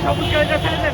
全部跟着跟着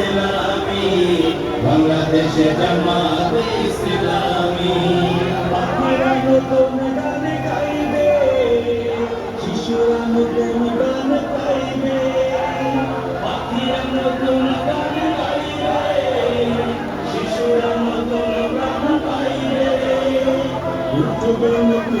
ইসলামী। বাংলাদেশে জামাতে শিশুরা নতুন শিশুরা নতুন গান গাইবে। উঠবেন ইসলামী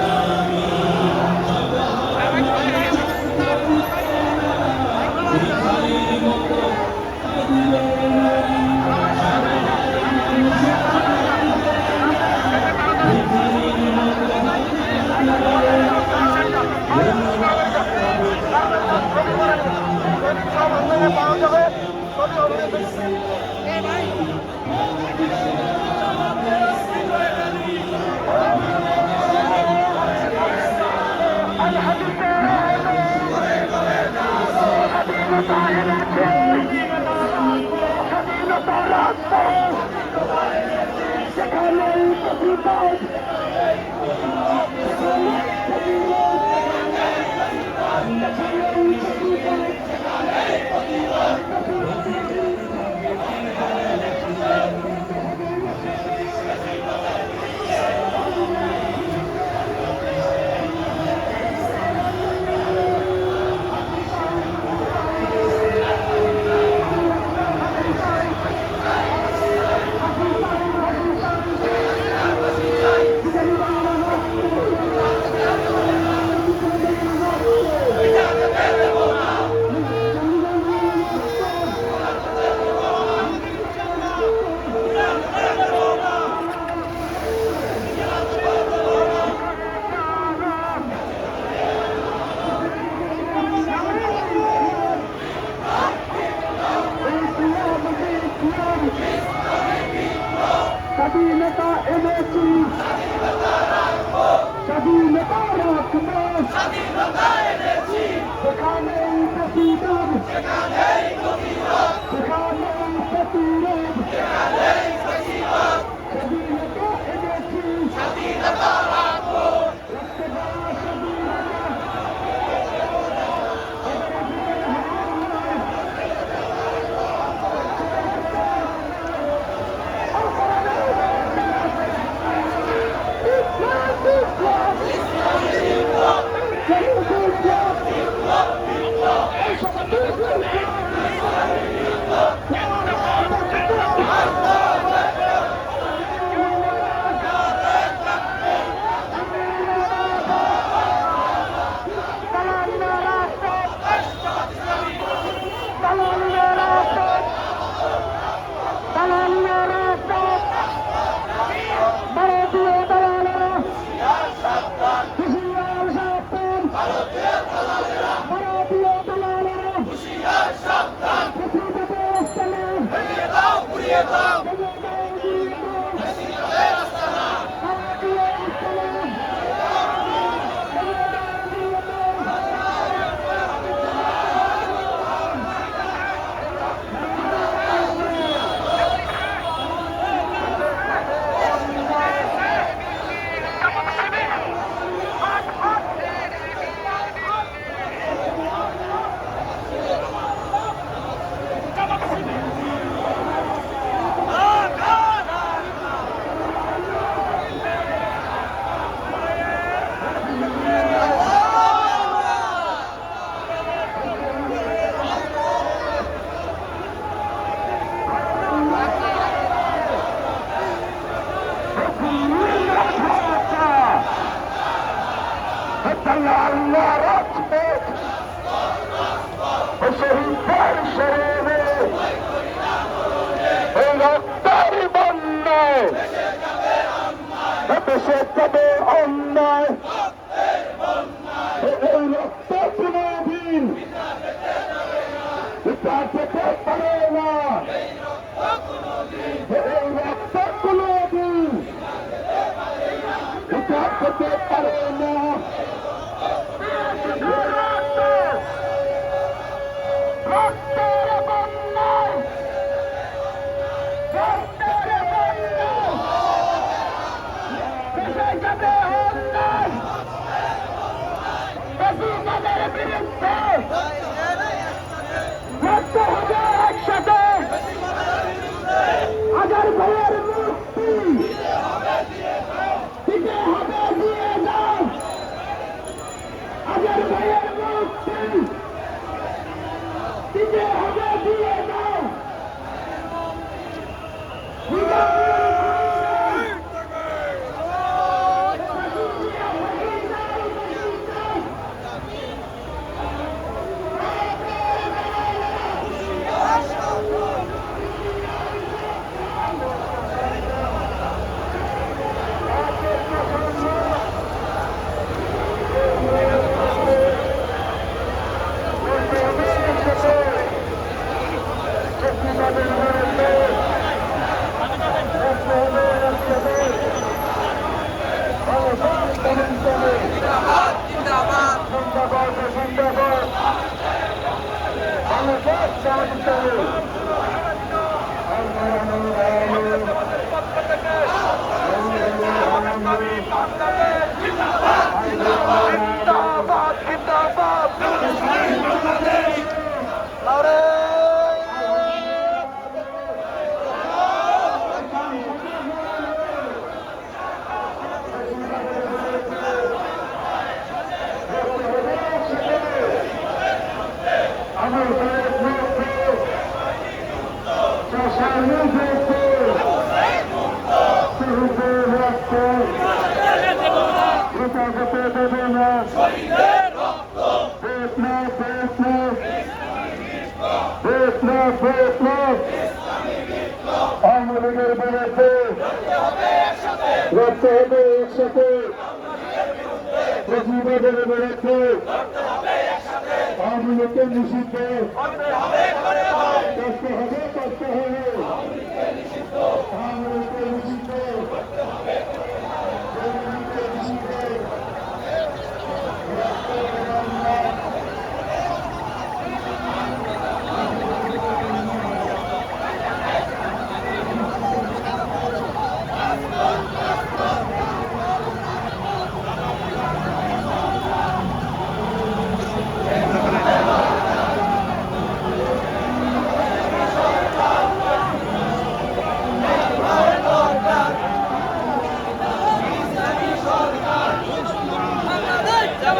to বিরুদ্ধে প্রতিবাদের বিরুদ্ধে আওয়ামী লীগকে নিষিদ্ধ।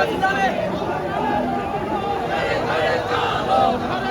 Let's go!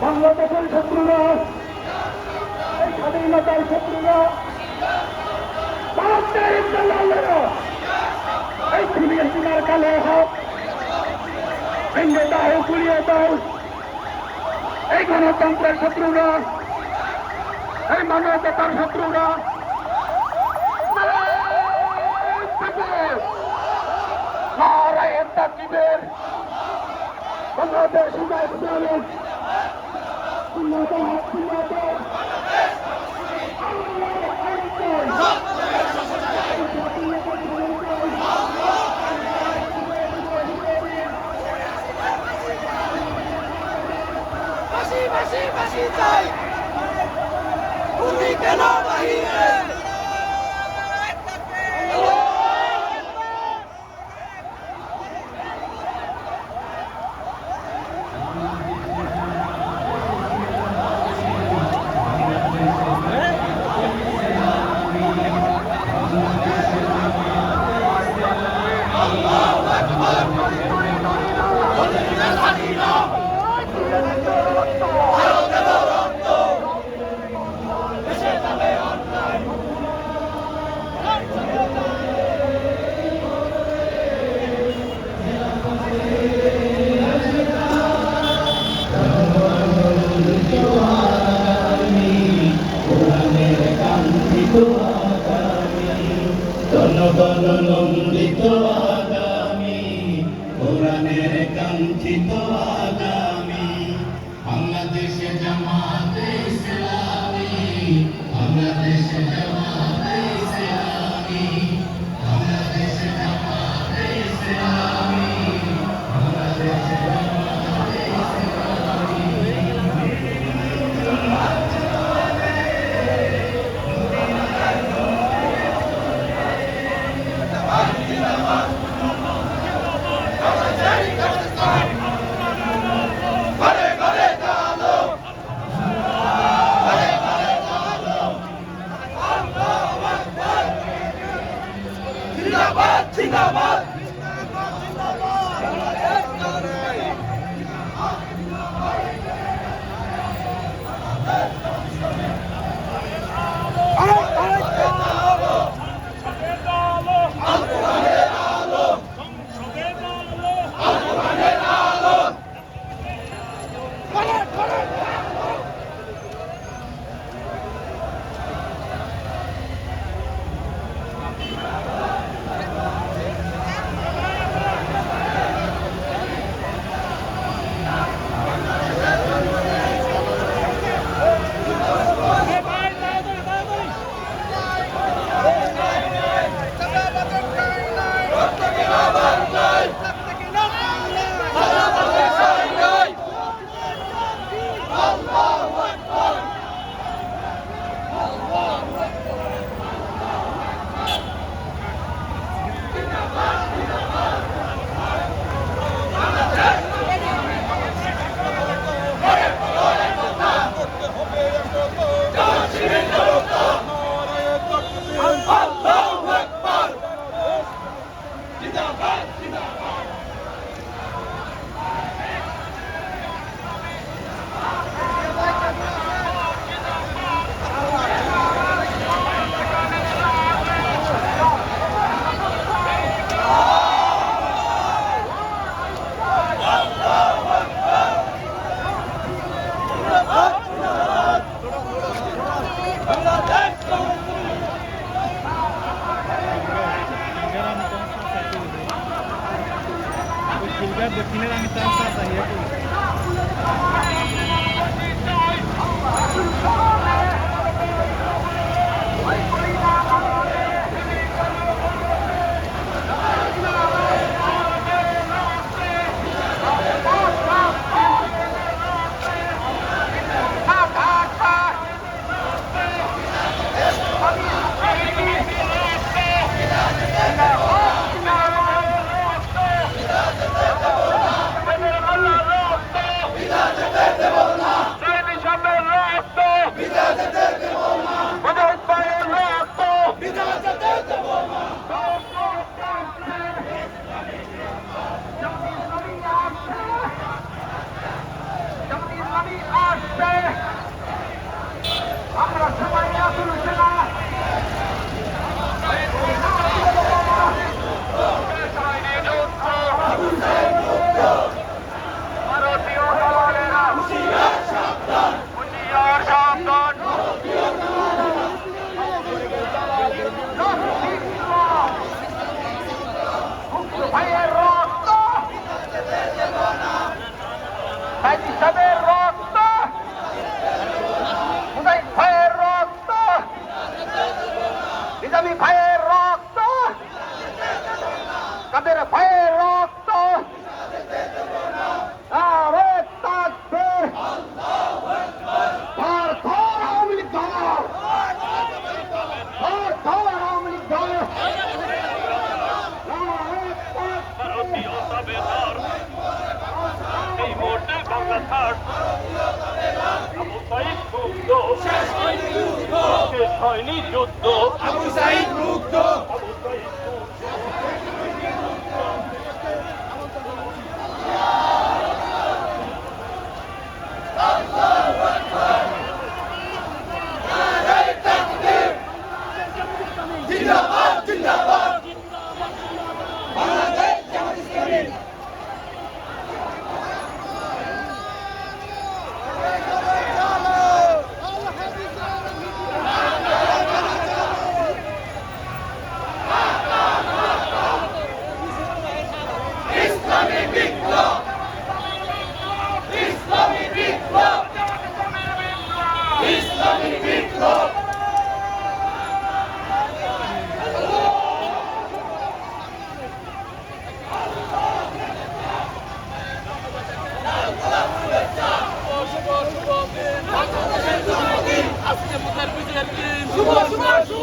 বাংলাদেশের শত্রুরা এই স্বাধীনতার শত্রুরা ভারতের ইন্দ্রলালেরা এই খুলিয়ে চুনার কালে হোক ভেঙে দাও গুলিয়ে দাও এই গণতন্ত্রের শত্রুরা এই মানবতার শত্রুরা তাকিবের বাংলাদেশ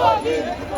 Covid!